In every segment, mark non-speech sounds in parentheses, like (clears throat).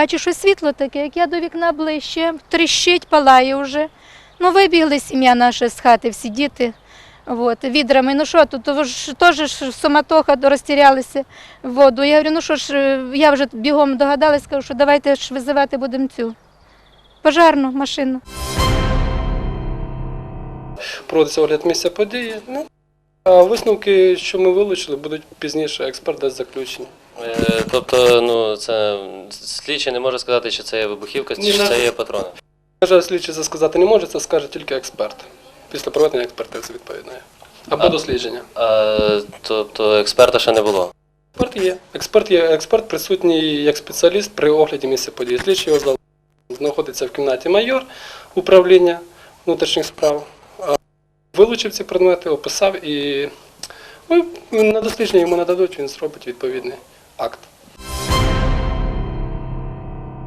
бачу, що світло таке, як я до вікна ближче, тріщить, палає вже. Ну, вибігли сім'я наша з хати, всі діти. От, відрами, ну що тут, теж суматоха, розтірялися в воду. Я говорю, ну що ж, е, я вже бігом догадалась, кажу, що давайте ж визивати будемо цю пожарну машину. проводиться огляд місця події. Ну, а висновки, що ми вилучили, будуть пізніше, експерт дасть заключення. Е, Тобто, ну це слідчий не може сказати, чи це є вибухівка, чи це є патрони. На жаль, слідчий це сказати не може, це скаже тільки експерт. Після проведення експертизи відповідної. Або А- дослідження. А, тобто експерта ще не було. Експерт є. Експерт є. Експерт присутній як спеціаліст при огляді місця події. Слідчий його знаходиться в кімнаті майор управління внутрішніх справ. Вилучив ці предмети, описав і ну, на дослідження йому нададуть, він зробить відповідний акт.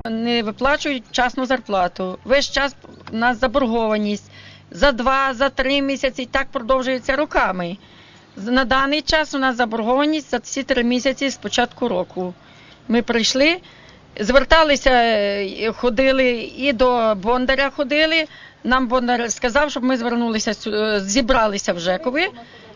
не виплачують вчасну зарплату. Весь час у нас заборгованість за два, за три місяці, так продовжується роками. На даний час у нас заборгованість за ці три місяці з початку року. Ми прийшли, зверталися, е, ходили і до Бондаря ходили. Нам Бондар сказав, щоб ми звернулися, е, зібралися в Жекові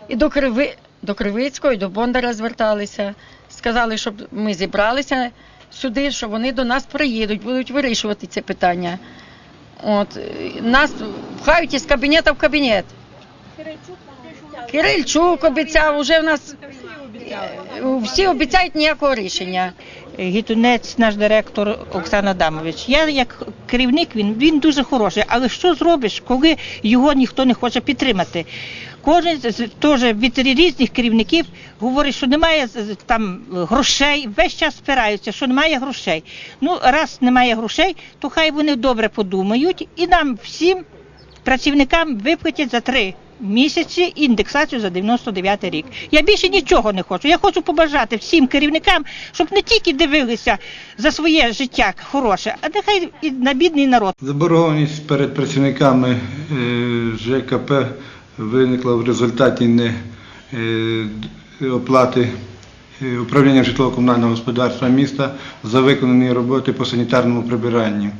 і до Криви, до Кривицького, і до Бондаря зверталися. Сказали, щоб ми зібралися сюди, що вони до нас приїдуть, будуть вирішувати це питання. От, нас пхають із кабінету в кабінет. Кирильчук обіцяв, уже в нас е, всі обіцяють ніякого рішення. Гітунець, наш директор Оксана Адамович. Я як керівник, він, він дуже хороший. Але що зробиш, коли його ніхто не хоче підтримати? Кожен теж від різних керівників говорить, що немає там грошей, весь час спираються, що немає грошей. Ну, раз немає грошей, то хай вони добре подумають і нам всім працівникам виплатять за три місяці індексацію за 99 рік. Я більше нічого не хочу. Я хочу побажати всім керівникам, щоб не тільки дивилися за своє життя хороше, а нехай і на бідний народ. Заборгованість перед працівниками е, ЖКП виникла в результаті не е, оплати е, управління житлово-комунального господарства міста за виконані роботи по санітарному прибиранню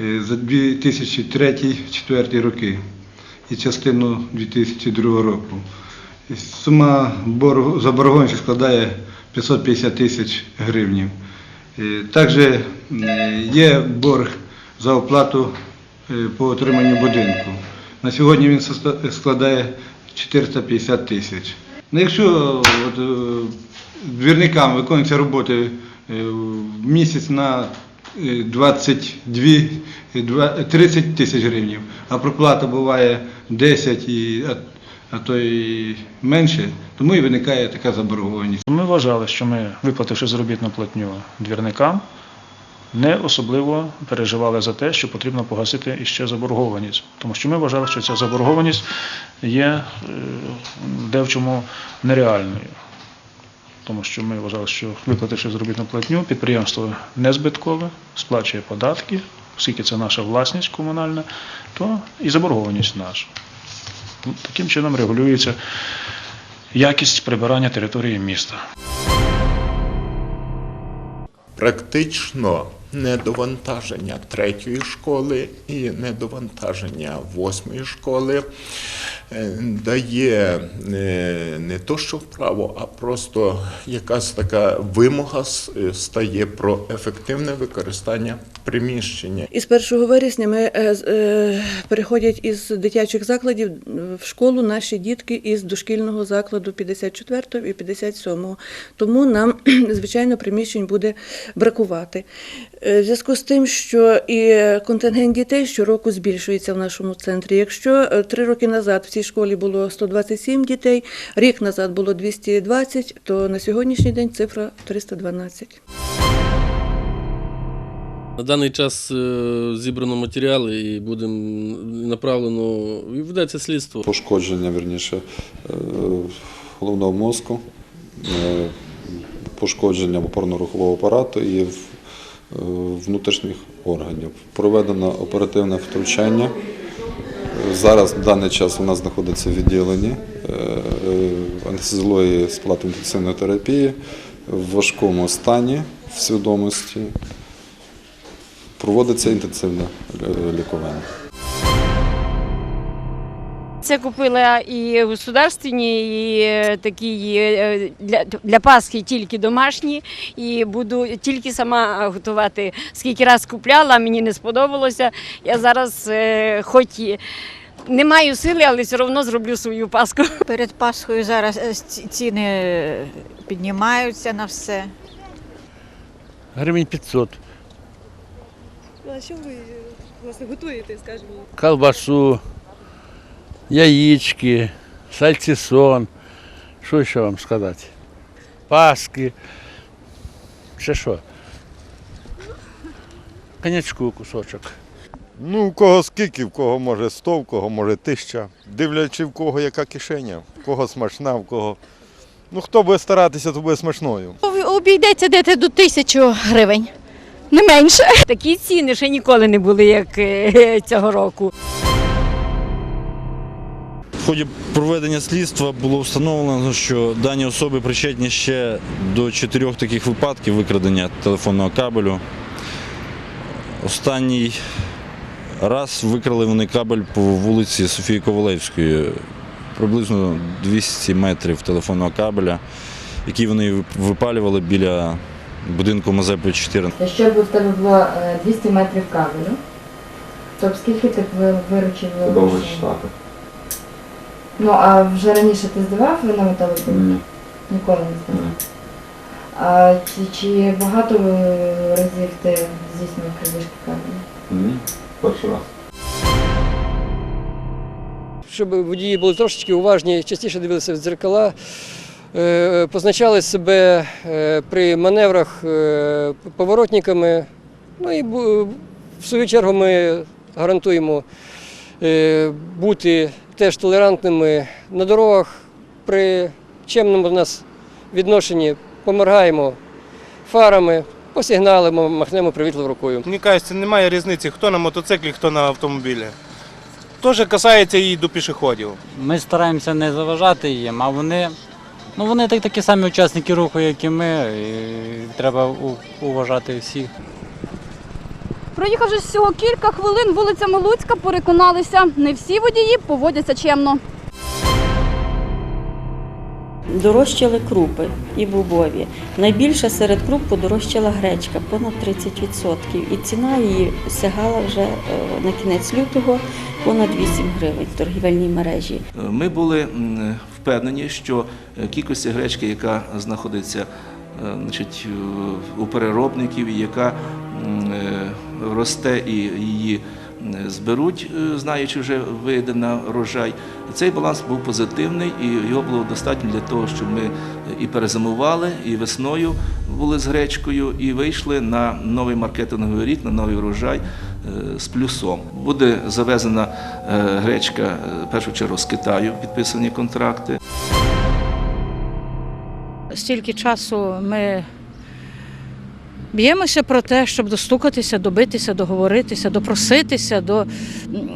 е, за 2003-2004 роки і частину 2002 року. Сума заборгованості складає 550 тисяч гривнів. Е, Також є борг за оплату по отриманню будинку. На сьогодні він складає 450 тисяч. Ну, якщо от, е, двірникам виконуються роботи е, в місяць на е, 22, е, два- 30 тисяч гривень, а проплата буває 10 і, а то і менше, тому і виникає така заборгованість. Ми вважали, що ми, виплативши заробітну платню двірникам, не особливо переживали за те, що потрібно погасити іще заборгованість. Тому що ми вважали, що ця заборгованість є е, де в чому нереальною. Тому що ми вважали, що виплативши заробітну платню, підприємство не збиткове, сплачує податки, оскільки це наша власність комунальна, то і заборгованість наша. Таким чином регулюється якість прибирання території міста. Практично недовантаження третьої школи і недовантаження восьмої школи е, дає е, не то, що вправо, а просто якась така вимога стає про ефективне використання приміщення. Із 1 вересня ми е, е, переходять із дитячих закладів в школу наші дітки із дошкільного закладу 54 і 57. Тому нам, (clears throat) звичайно, приміщень буде бракувати. Е, В зв'язку з тим, що і контингент дітей щороку збільшується в нашому центрі. Якщо три роки назад в цій школі було 127 дітей, рік назад було 220, то на сьогоднішній день цифра 312. На даний час е, зібрано матеріали і будемо направлено і ведеться слідство. пошкодження, верніше, е, головного мозку, е, пошкодження опорно-рухового апарату і внутрішніх органів. Проведено оперативне втручання. Зараз в даний час у нас знаходиться відділення анестезіології з платно-інтенсивної терапії в важкому стані в свідомості. Проводиться інтенсивне е, лікування. Це купила і государственні, і е, такі е, для, для Пасхи тільки домашні. І буду тільки сама готувати. Скільки раз купляла, мені не сподобалося. Я зараз, е, хоч і не маю сили, але все одно зроблю свою Пасху. Перед Пасхою зараз ціни піднімаються на все. Гривень 500. А що ви власне готуєте, скажімо? Колбасу, яєчки, сальцісон. Що ще вам сказати? Паски. Ще що? Конячку кусочок. Ну, у кого скільки, в кого може 100, в кого може тисяча. Дивлячи, в кого яка кишеня, в кого смачна, в кого. Ну, хто буде старатися, то буде смачною. Обійдеться десь до тисячі гривень, не менше. Такі ціни ще ніколи не були, як е, цього року. В ході проведення слідства було встановлено, що дані особи причетні ще до чотирьох таких випадків викрадення телефонного кабелю. Останній раз викрали вони кабель по вулиці Софії Ковалевської, приблизно 200 метрів телефонного кабеля, який вони випалювали біля будинку Мазепи 4. Якщо б у тебе було е, 200 метрів кабелю, то б скільки ти б ви- виручив? читати. Ну, а вже раніше ти здавав ви на металобрухт? Ні. Ніколи не здавав. А чи, чи багато е, разів ти здійснював крадіжки кабелю? Ні, перший раз. щоб водії були трошечки уважні, частіше дивилися в дзеркала, е, позначали себе е, при маневрах е, поворотниками. Ну і в свою чергу ми гарантуємо е, бути теж толерантними на дорогах при чемному в нас відношенні поморгаємо фарами, посигналимо, махнемо привітливо рукою. Мені кажеться, немає різниці, хто на мотоциклі, хто на автомобілі. Теж касається і до пішоходів. Ми стараємося не заважати їм, а вони, ну вони так, такі самі учасники руху, як і ми, і треба уважати всіх. Проїхавши всього кілька хвилин вулицями Луцька, переконалися, не всі водії поводяться чемно. Дорожчали крупи і бобові. Найбільше серед круп подорожчала гречка, понад 30%. І ціна її сягала вже е, на кінець лютого понад 8 гривень в торгівельній мережі. Ми були впевнені, що е, кількості гречки, яка знаходиться е, значить, е, у переробників, яка е, росте і її зберуть, е, знаючи вже вийде на врожай. Цей баланс був позитивний і його було достатньо для того, щоб ми і перезимували, і весною були з гречкою, і вийшли на новий маркетинговий рік, на новий врожай е, з плюсом. Буде завезена е, гречка е, в першу чергу з Китаю, підписані контракти. Стільки часу ми б'ємося про те, щоб достукатися, добитися, договоритися, допроситися. До...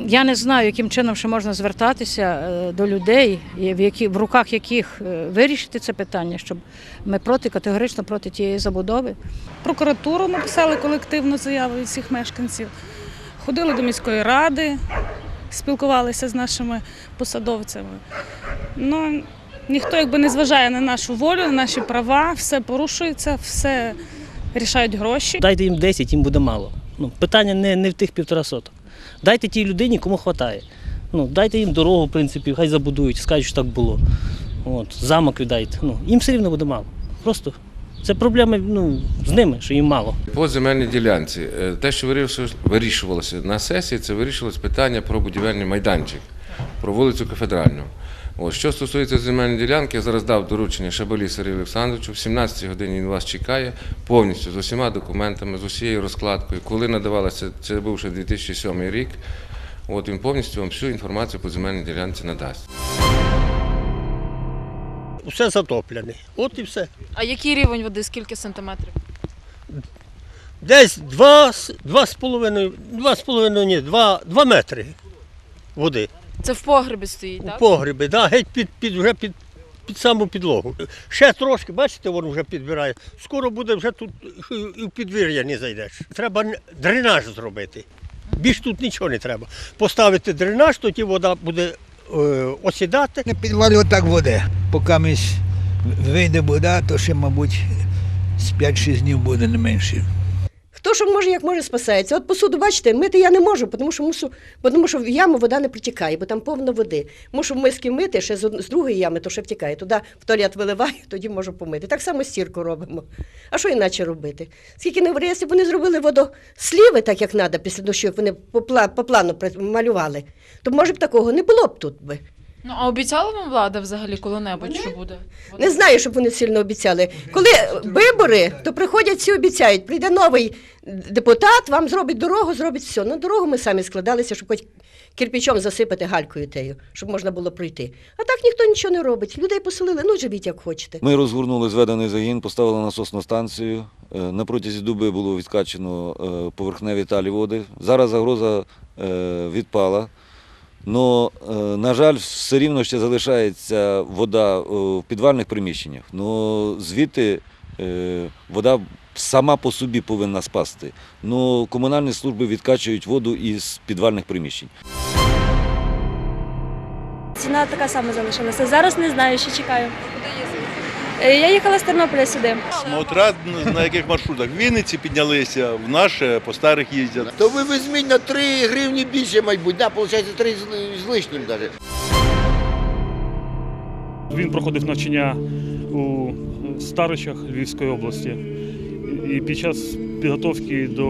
Я не знаю, яким чином ще можна звертатися е, до людей, в, які... в руках яких е, вирішити це питання, щоб ми проти категорично проти тієї забудови. Прокуратуру написали колективну заяву від всіх мешканців. Ходили до міської ради, спілкувалися з нашими посадовцями. Ну, ніхто якби не зважає на нашу волю, на наші права, все порушується, все рішають гроші. Дайте їм 10, їм буде мало. Ну, питання не, не в тих півтора соток. Дайте тій людині, кому вистачає. Ну, дайте їм дорогу, в принципі, хай забудують, скажуть, що так було. От, замок віддайте. Ну, їм все рівно буде мало. Просто це проблеми ну, з ними, що їм мало. По земельній ділянці. Е, Те, що вирішувалося- вирішувалося на сесії, це вирішувалося питання про будівельний майданчик, про вулицю Кафедральну. От, що стосується земельної ділянки, я зараз дав доручення Шабалі Сергію Олександровичу. В 17 годині він вас чекає повністю з усіма документами, з усією розкладкою. Коли надавалося, це був ще 2007 рік. От він повністю вам всю інформацію по земельній ділянці надасть. Все затоплене. От і все. А який рівень води, скільки сантиметрів? Десь два, з- два з половиною, два з половиною, ні, два, два метри води. Це в погребі стоїть, У погребі, да, геть під, під, вже під, під саму підлогу. Ще трошки, бачите, воно вже підбирає. Скоро буде вже тут і в підвір'я не зайдеш. Треба н- дренаж зробити. Більш тут нічого не треба. Поставити дренаж, тоді вода буде е, осідати. Не підвалює так води. Поки ми с- вийде вода, то ще, мабуть, з 5-6 днів буде не менше. Хто що може, як може, спасається. От посуду, бачите, мити я не можу, тому що, мушу, тому що в яму вода не протікає, бо там повно води. Мушу в миски мити, ще з, з другої ями, то ще втікає. Туди в туалет виливаю, тоді можу помити. Так само стірку робимо. А що іначе робити? Скільки не якщо б вони зробили водосліви, так як треба, після дощу, як вони по, пла- по плану малювали, то може б такого не було б тут би. Ну а обіцяла вам влада взагалі коли-небудь, що буде? Не знаю, щоб вони сильно обіцяли. Коли вибори, то приходять всі обіцяють. Прийде новий депутат, вам зробить дорогу, зробить все. На дорогу ми самі складалися, щоб хоч кирпичом засипати галькою тею, щоб можна було пройти. А так ніхто нічого не робить. Людей поселили, ну живіть як хочете. Ми розгорнули зведений загін, поставили насосну станцію. Е, На протязі доби було відкачено е, поверхневі талі води. Зараз загроза е, відпала. Но, е, на жаль, все рівно ще залишається вода е, в підвальних приміщеннях. Ну, звідти е, вода сама по собі повинна спасти. Ну, комунальні служби відкачують воду із підвальних приміщень. Ціна така сама залишилася. Зараз не знаю, ще чекаю. Е, Я їхала з Тернополя сюди. Смотря на яких маршрутах. В Вінниці піднялися, в наше по старих їздять. То ви візьміть на 3 гривні більше, мабуть, да, виходить 3 з, з лишнім навіть. Він проходив навчання у Старичах Львівської області. І під час підготовки до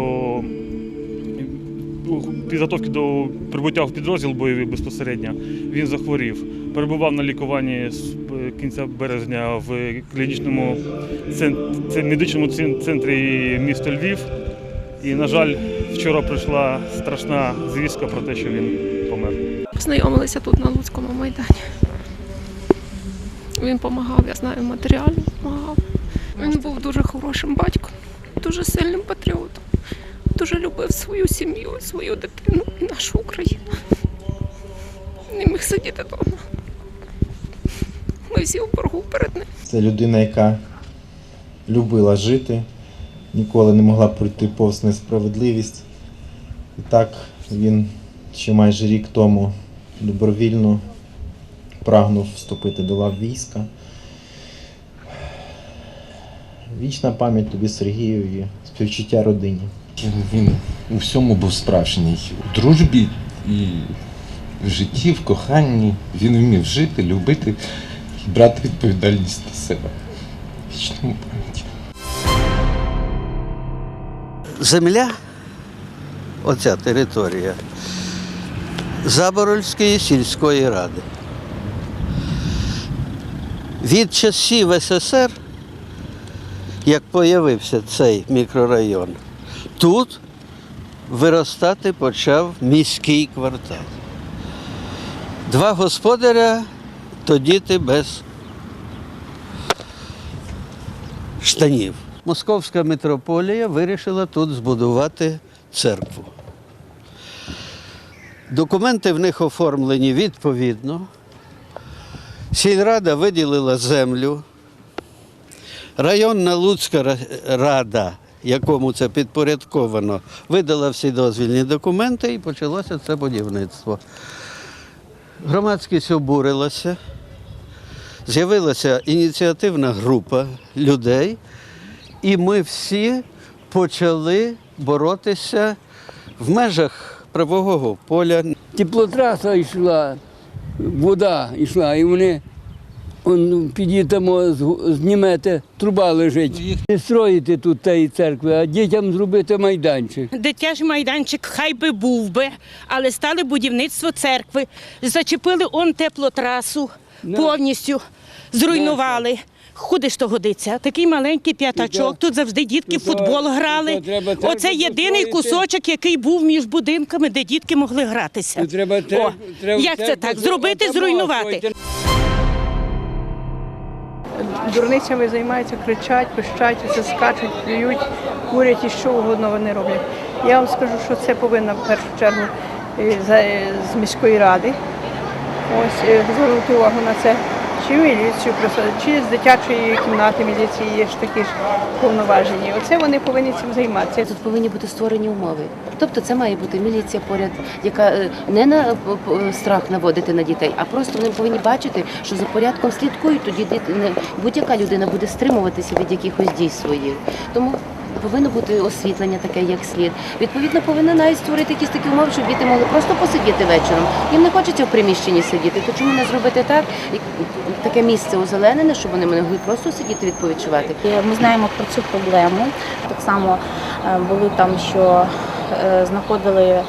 підготовки до прибуття в підрозділ бойовий безпосередньо він захворів. Перебував на лікуванні з кінця березня в клінічному медичному центрі міста Львів. І, на жаль, вчора прийшла страшна звістка про те, що він помер. Познайомилися тут на Луцькому майдані. Він допомагав, я знаю, матеріально допомагав. Він був дуже хорошим батьком, дуже сильним патріотом, дуже любив свою сім'ю, свою дитину і нашу Україну. Не міг сидіти вдома. Ми всі у боргу перед ним. Це людина, яка любила жити, ніколи не могла пройти повз несправедливість. І так він ще майже рік тому добровільно прагнув вступити до лав війська. Вічна пам'ять тобі Сергію і співчуття родині. Він у всьому був справжній. У дружбі і в житті, в коханні. Він вмів жити, любити і брати відповідальність на себе. Вічному пам'яті. Земля, оця територія Заборольської сільської ради. Від часів СССР, як появився цей мікрорайон, тут виростати почав міський квартал. Два господаря, то діти без штанів. Московська митрополія вирішила тут збудувати церкву. Документи в них оформлені відповідно. Сільрада виділила землю. Районна Луцька рада, якому це підпорядковано, видала всі дозвільні документи і почалося це будівництво. Громадськість обурилася, з'явилася ініціативна група людей, і ми всі почали боротися в межах правового поля. Теплотраса йшла, вода йшла, і вони он, підійдемо, з- знімете, труба лежить. Не строїти тут тієї церкви, а дітям зробити майданчик. Дитячий майданчик хай би був би, але стали будівництво церкви, зачепили он теплотрасу, повністю зруйнували. Куди ж то годиться? Такий маленький п'ятачок. Тут завжди дітки в футбол грали. Оце єдиний кусочок, який був між будинками, де дітки могли гратися. Треба, О, треба як це так? Зробити, зруйнувати. Дурницями займаються, кричать, пищать, все скачуть, плюють, курять і що угодно вони роблять. Я вам скажу, що це повинна в першу чергу е, е, з міської ради. Ось е, звернути увагу на це, чи міліцію присадити, чи з дитячої кімнати міліції є ж такі ж повноважені. Оце вони повинні цим займатися. Тут повинні бути створені умови. Тобто це має бути міліція поряд, яка е, не на п- п- страх наводити на дітей, а просто вони повинні бачити, що за порядком слідкують. Тоді будь-яка людина буде стримуватися від якихось дій своїх. Тому повинно бути освітлення таке, як слід. Відповідно, повинна навіть створити якісь такі умови, щоб діти могли просто посидіти вечором. Їм не хочеться в приміщенні сидіти. То чому не зробити так, таке місце озеленене, щоб вони могли просто сидіти відповідчувати. Ми знаємо про цю проблему. Так само е, були там, що е, знаходили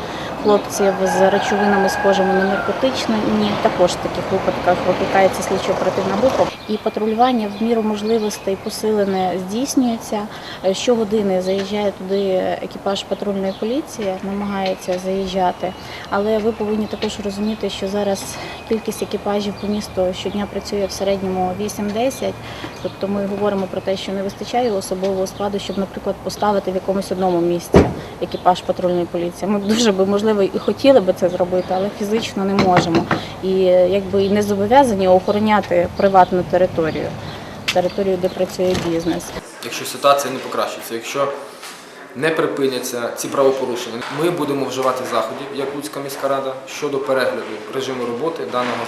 хлопців з речовинами, схожими на наркотичні. Також в таких випадках викликається слідчо-оперативна група. І патрулювання в міру можливостей посилене здійснюється. Е, Щогодини заїжджає туди екіпаж патрульної поліції, намагається заїжджати. Але ви повинні також розуміти, що зараз кількість екіпажів по місту щодня працює в середньому 8-10. Тобто ми говоримо про те, що не вистачає особового складу, щоб, наприклад, поставити в якомусь одному місці екіпаж патрульної поліції. Ми дуже би можливо і хотіли би це зробити, але фізично не можемо. І якби і не зобов'язані охороняти приватну територію, територію, де працює бізнес. Якщо ситуація не покращиться, якщо не припиняться ці правопорушення, ми будемо вживати заходів, як Луцька міська рада, щодо перегляду режиму роботи даного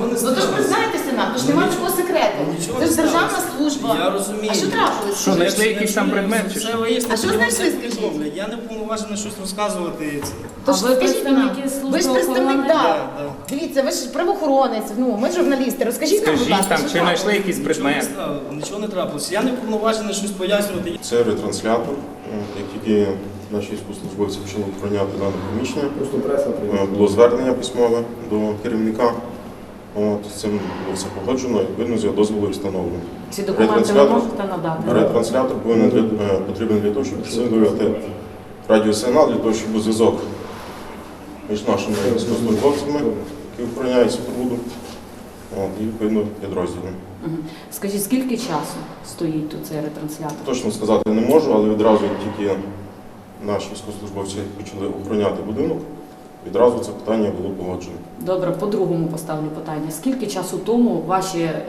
Ну то ж ви знаєте Сенат, то ж немає такого секрету. Це ж державна служба. Я розумію. А що трапилось? Що, знайшли якийсь там предмет? чи що? А що знайшли, скажіть? Я не повноважений щось розказувати. То ж скажіть нам, ви ж представник, Да, да. да. Дивіться, ви ж правоохоронець, ну ми журналісти. Розкажіть нам, будь ласка, що трапилось? якийсь предмет? Нічого не стало, нічого не трапилось. Я не повноважений щось пояснювати. Це ретранслятор. Е, Як тільки наші військовослужбовці почали охороняти дане приміщення, е, було звернення письмове до керівника. От, з цим було все погоджено, і відповідно з його дозволу і встановлено. Ці документи ви можете надати? Ретранслятор повинен для, е, потрібен для того, щоб підсилювати радіосигнал, для того, щоб був зв'язок між нашими військовослужбовцями, які охороняють споруду, і відповідно підрозділом. Скажіть, скільки часу стоїть тут цей ретранслятор? Точно сказати не можу, але відразу, як тільки наші військовослужбовці почали охороняти будинок, відразу це питання було погоджено. Добре, по-другому поставлю питання. Скільки часу тому ваші е,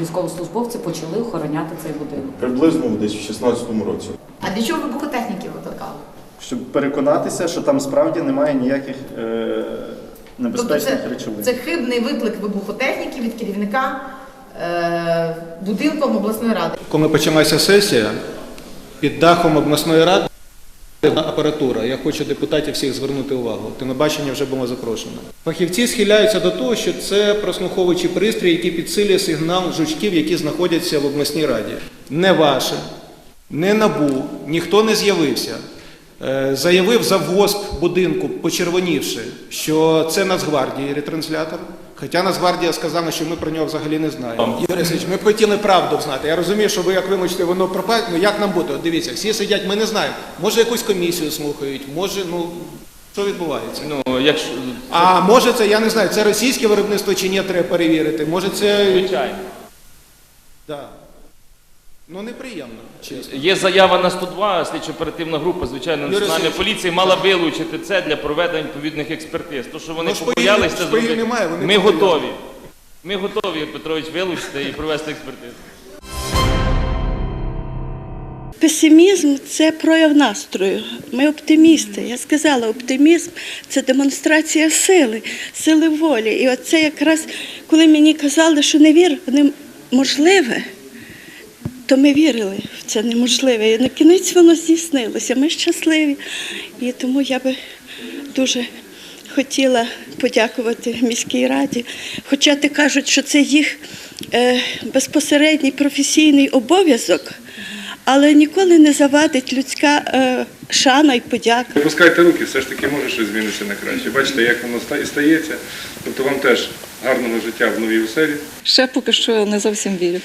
військовослужбовці почали охороняти цей будинок? Приблизно десь в 16-му році. А для чого вибухотехніки викликали? щоб переконатися, що там справді немає ніяких е, небезпечних речовин. Тобто це хибний виклик вибухотехніки від керівника е, будинком обласної ради. Коли почалася сесія, під дахом обласної ради апаратура. Я хочу депутатів всіх звернути увагу. Телебачення вже було запрошено. Фахівці схиляються до того, що це прослуховуючий пристрій, який підсилює сигнал жучків, які знаходяться в обласній раді. Не ваше, не набу, ніхто не з'явився. Е, Заявив завгосп будинку, почервонівши, що це Нацгвардії ретранслятор. Хоча Нацгвардія сказала, що ми про нього взагалі не знаємо. Ігор Васильович, ми б хотіли правду знати. Я розумію, що ви як вимучите, воно пропаде. Ну як нам бути? От дивіться, всі сидять, ми не знаємо. Може якусь комісію слухають, може, ну що відбувається? Ну, якщо А може це, я не знаю, це російське виробництво чи ні, треба перевірити. Може це. звичайно. Да. Ну неприємно, чесно. Є заява на 102, слідчо-оперативна група, звичайно, національної Васильович, поліції мала вилучити це для проведення відповідних експертиз. То, що вони Ну, шпигів- побоялися це шпигів зробити, немає, вони ми побоялися. готові. Ми готові, Петрович, вилучити і провести експертизу. Песимізм це прояв настрою. Ми оптимісти. Я сказала, оптимізм це демонстрація сили, сили волі. І оце якраз коли мені казали, що не вір, в неможливе, то ми вірили в це неможливе. І на кінець воно здійснилося. Ми щасливі. І тому я би дуже хотіла подякувати міській раді. Хоча ти кажуть, що це їх е, безпосередній професійний обов'язок, але ніколи не завадить людська е, шана і подяка. Випускайте руки, все ж таки може щось змінитися на краще. Бачите, як воно ста- і стається. Тобто вам теж гарного життя в новій оселі. Ще поки що не зовсім вірю.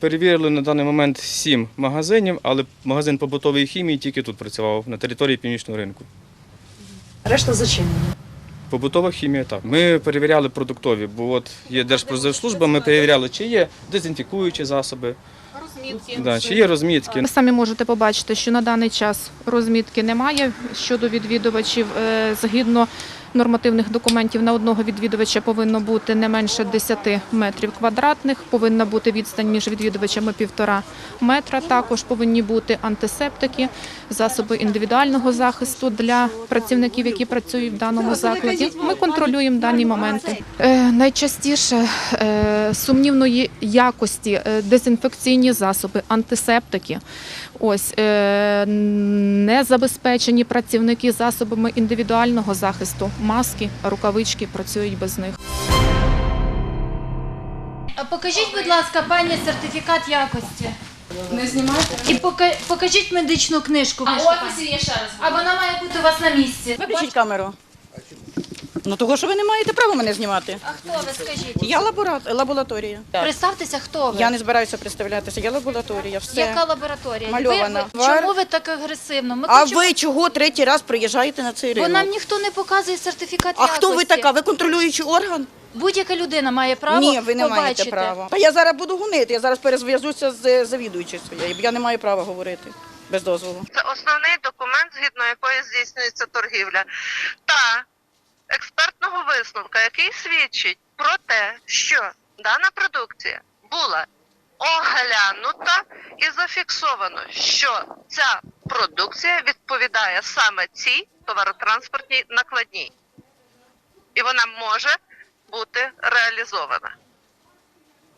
Перевірили на даний момент сім магазинів, але магазин побутової хімії тільки тут працював, на території північного ринку. Решта зачинена. Побутова хімія так. Ми перевіряли продуктові, бо от є Держпродспоживслужба, ми перевіряли, чи є дезінфікуючі засоби, Да, чи є розмітки. Ви самі можете побачити, що на даний час розмітки немає щодо відвідувачів. Е, Згідно нормативних документів на одного відвідувача повинно бути не менше 10 метрів квадратних, повинна бути відстань між відвідувачами півтора метра. Також повинні бути антисептики, засоби індивідуального захисту для працівників, які працюють в даному закладі. Ми контролюємо дані моменти. Е, Найчастіше е, сумнівної якості е, дезінфекційні засоби, антисептики. Ось е, не забезпечені працівники засобами індивідуального захисту, маски, рукавички працюють без них. Покажіть, будь ласка, пані сертифікат якості. Не знімайте. І пока- покажіть медичну книжку. А вишивку. офісі є ще раз. А вона має бути у вас на місці. Виключіть камеру. Ну того, що ви не маєте права мене знімати. А хто ви скажіть? Я лабора- лабораторія. Представтеся, хто ви? Я не збираюся представлятися. Я лабораторія. Все. Яка лабораторія? Мальована. Ви, ви, чому ви так агресивно? Ми А хочемо- ви чого третій раз приїжджаєте на цей Бо ринок? нам ніхто не показує сертифікат А якості. хто ви така? Ви контролюючий орган? Будь-яка людина має право Ні, ви не побачити. маєте права. Та я зараз буду гонити, я зараз перезв'язуся з завідуючою своєю. Я не маю права говорити без дозволу. Це основний документ, згідно якої здійснюється торгівля, та висновка, який свідчить про те, що дана продукція була оглянута і зафіксовано, що ця продукція відповідає саме цій товаротранспортній накладній. І вона може бути реалізована.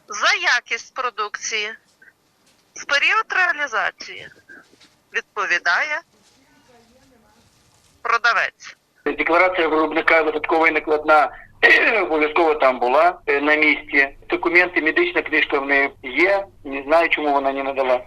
За якість продукції в період реалізації відповідає продавець. Декларація виробника додаткова і накладна обов'язково там була е, на місці. Документи, медична книжка в неї є. Не знаю, чому вона не надала.